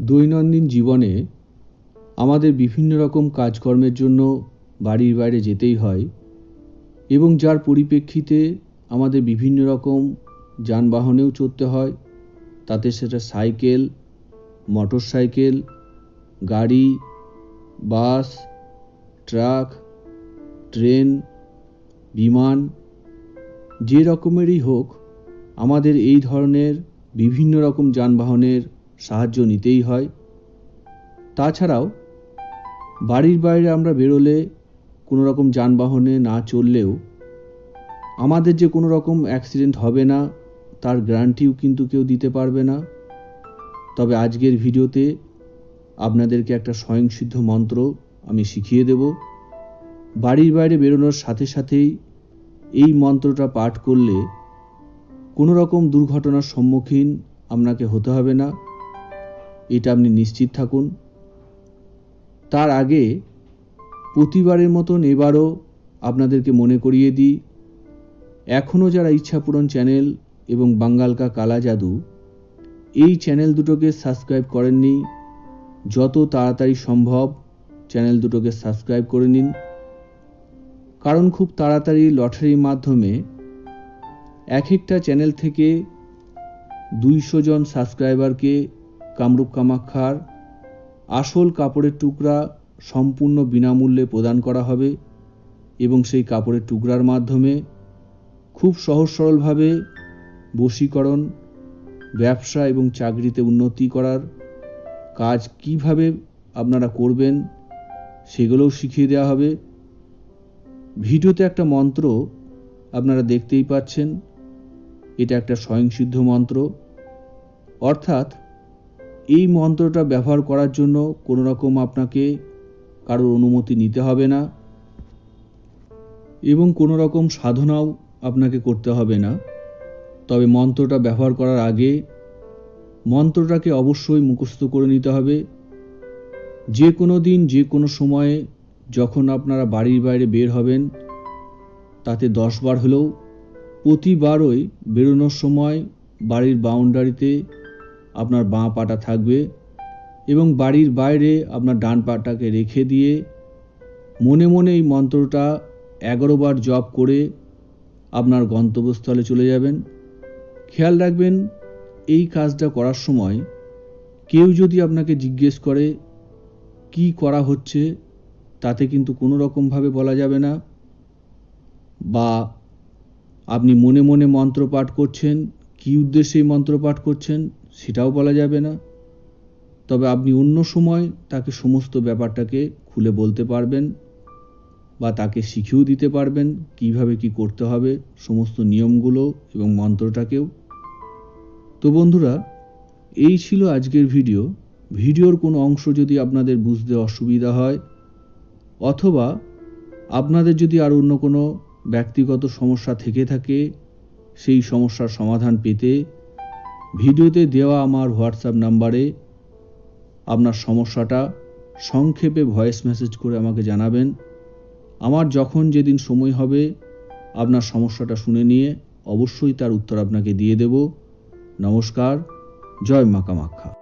দৈনন্দিন জীবনে আমাদের বিভিন্ন রকম কাজকর্মের জন্য বাড়ির বাইরে যেতেই হয় এবং যার পরিপ্রেক্ষিতে আমাদের বিভিন্ন রকম যানবাহনেও চড়তে হয়। তাতে সেটা সাইকেল মোটর সাইকেল গাড়ি, বাস, ট্রাক, ট্রেন, বিমান, যে রকমেরই হোক, আমাদের এই ধরনের বিভিন্ন রকম যানবাহনের সাহায্য নিতেই হয়। তাছাড়াও, বাড়ির বাইরে আমরা বেরোলে কোনো রকম যানবাহনে না চললেও আমাদের যে কোনো রকম অ্যাক্সিডেন্ট হবে না, তার গ্যারান্টিও কিন্তু কেউ দিতে পারবে না। তবে আজকের ভিডিওতে আপনাদেরকে একটা স্বয়ংসিদ্ধ মন্ত্র আমি শিখিয়ে দেব। বাড়ির বাইরে বেরোনোর সাথে সাথেই এই মন্ত্রটা পাঠ করলে কোনো রকম দুর্ঘটনার সম্মুখীন আপনাকে হতে হবে না। এটা আপনি নিশ্চিত থাকুন। তার আগে প্রতিবারের মতন এবারও আপনাদেরকে মনে করিয়ে দিই এখনও যারা ইচ্ছাপূরণ চ্যানেল এবং বাঙ্গালকা কালা জাদু, এই চ্যানেল দুটোকে সাবস্ক্রাইব করেননি। যত তাড়াতাড়ি সম্ভব চ্যানেল দুটোকে সাবস্ক্রাইব করে নিন। কারণ খুব তাড়াতাড়ি লটারির মাধ্যমে এক একটা চ্যানেল থেকে দুইশো জন সাবস্ক্রাইবারকে কামরূপ কামাক্ষার আসল কাপড়ের টুকরা সম্পূর্ণ বিনামূল্যে প্রদান করা হবে এবং সেই কাপড়ের টুকরার মাধ্যমে খুব সহজ সরলভাবে বশীকরণ, ব্যবসা এবং চাকরিতে উন্নতি করার কাজ কীভাবে আপনারা করবেন সেগুলোও শিখিয়ে দেওয়া হবে। ভিডিওতে একটা মন্ত্র আপনারা দেখতেই পাচ্ছেন। এটা একটা স্বয়ংসিদ্ধ মন্ত্র। অর্থাৎ এই মন্ত্রটা ব্যবহার করার জন্য কোনো রকম আপনাকে কারোর অনুমতি নিতে হবে না এবং কোনো রকম সাধনাও আপনাকে করতে হবে না। তবে মন্ত্রটা ব্যবহার করার আগে মন্ত্রটাকে অবশ্যই মুখস্থ করে নিতে হবে। যে কোনো দিন, যে কোনো সময়ে যখন আপনারা বাড়ির বাইরে বের হবেন, তাতে দশবার হলেও প্রতিবারই বেরোনোর সময় বাড়ির বাউন্ডারিতে আপনার বাঁ পাটা থাকবে এবং বাড়ির বাইরে আপনার ডান পাটাকে রেখে দিয়ে মনে মনে এই মন্ত্রটা এগারো বার জপ করে আপনার গন্তব্যস্থলে চলে যাবেন। খেয়াল রাখবেন, এই কাজটা করার সময় কেউ যদি আপনাকে জিজ্ঞেস করে কি করা হচ্ছে, তাতে কিন্তু কোনো রকমভাবে বলা যাবে না বা আপনি মনে মনে মন্ত্র পাঠ করছেন, কী উদ্দেশ্যে মন্ত্র পাঠ করছেন সেটাও বলা যাবে না। তবে আপনি অন্য সময় তাকে সমস্ত ব্যাপারটাকে খুলে বলতে পারবেন বা তাকে শিখিয়েও দিতে পারবেন কীভাবে কি করতে হবে, সমস্ত নিয়মগুলো এবং মন্ত্রটাকেও। তো বন্ধুরা, এই ছিল আজকের ভিডিও। ভিডিওর কোনো অংশ যদি আপনাদের বুঝতে অসুবিধা হয় অথবা আপনাদের যদি আর অন্য কোনো ব্যক্তিগত সমস্যা থেকে থাকে, সেই সমস্যার সমাধান পেতে ভিডিওতে দেওয়া আমার হোয়াটসঅ্যাপ নাম্বারে আপনার সমস্যাটা, সংক্ষেপে ভয়েস মেসেজ করে আমাকে জানাবেন। আমার যখন যেদিন সময় হবে, আপনার সমস্যাটা শুনে নিয়ে অবশ্যই তার উত্তর আপনাকে দিয়ে দেব। নমস্কার, জয় মা কামাখ্যা